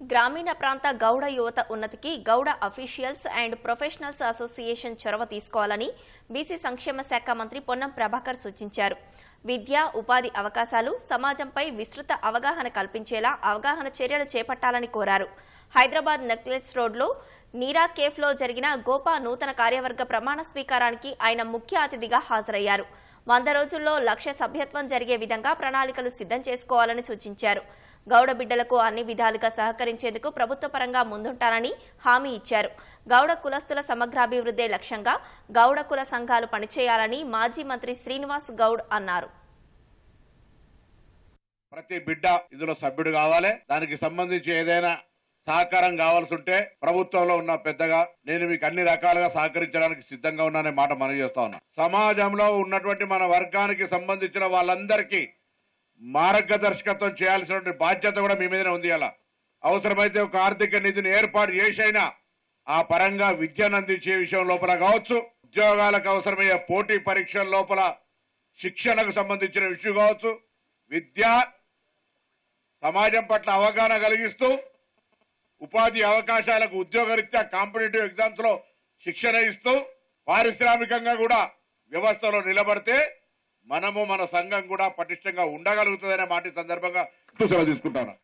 గ్రామీణ ప్రాంత గౌడ యువత ఉన్నతికి Gowda officials and professionals association చొరవ తీసుకోవాలని బీసీ సంక్షేమ శాఖ మంత్రి పొన్నం ప్రభాకర్ సూచించారు. విద్య ఉపాధి అవకాశాలు సమాజంపై విస్తృత అవగాహన కల్పించేలా అవగాహన చర్యలు చేపట్టాలని కోరారు. హైదరాబాద్ నెక్లెస్ రోడ్లో నీరా కేఫ్లో జరిగిన గోపా నూతన కార్యవర్గ ప్రమాణ స్వీకారానికి ఆయన ముఖ్య అతిథిగా హాజరయ్యారు. వంద రోజుల్లో లక్ష్య సభ్యత్వం జరిగే విధంగా ప్రణాళికలు సిద్ధం చేసుకోవాలని సూచించారు. గౌడ బిడ్డలకు అన్ని విధాలుగా సహకరించేందుకు ప్రభుత్వ పరంగా ముందుంటానని హామీ ఇచ్చారు. గౌడ కులస్తుల సమగ్రాభివృద్ధే లక్ష్యంగా గౌడ కుల సంఘాలు పనిచేయాలని మాజీ మంత్రి శ్రీనివాస్ గౌడ్ అన్నారు. ప్రతి బిడ్డ ఇందులో సభ్యుడు కావాలి. దానికి సంబంధించి ఏదైనా సహకారం కావాల్సి ఉంటే ప్రభుత్వంలో ఉన్న పెద్దగా నేను మీకు అన్ని రకాలుగా సహకరించడానికి సిద్ధంగా ఉన్నానే మాట మనం చేస్తా ఉన్నా. సమాజంలో ఉన్నటువంటి మన వర్గానికి సంబంధించిన వాళ్ళందరికీ మార్గదర్శకత్వం చేయాల్సినటువంటి బాధ్యత కూడా మీ మీదనే ఉంది అలా. అవసరమైతే ఒక ఆర్థిక నిధిని ఏర్పాటు చేసైనా ఆ పరంగా విద్యను అందించే విషయం లోపల కావచ్చు. ఉద్యోగాలకు అవసరమయ్యే పోటీ పరీక్షల లోపల శిక్షణకు సంబంధించిన విషయం కావచ్చు. విద్య సమాజం పట్ల అవగాహన కలిగిస్తూ ఉపాధి అవకాశాలకు ఉద్యోగరీత్యా కాంపిటేటివ్ ఎగ్జామ్స్లో శిక్షణ ఇస్తూ పారిశ్రామికంగా కూడా వ్యవస్థలో నిలబడితే మనము మన సంఘం కూడా పటిష్టంగా ఉండగలుగుతుందనే మాట సందర్భంగా సెలవు తీసుకుంటాను.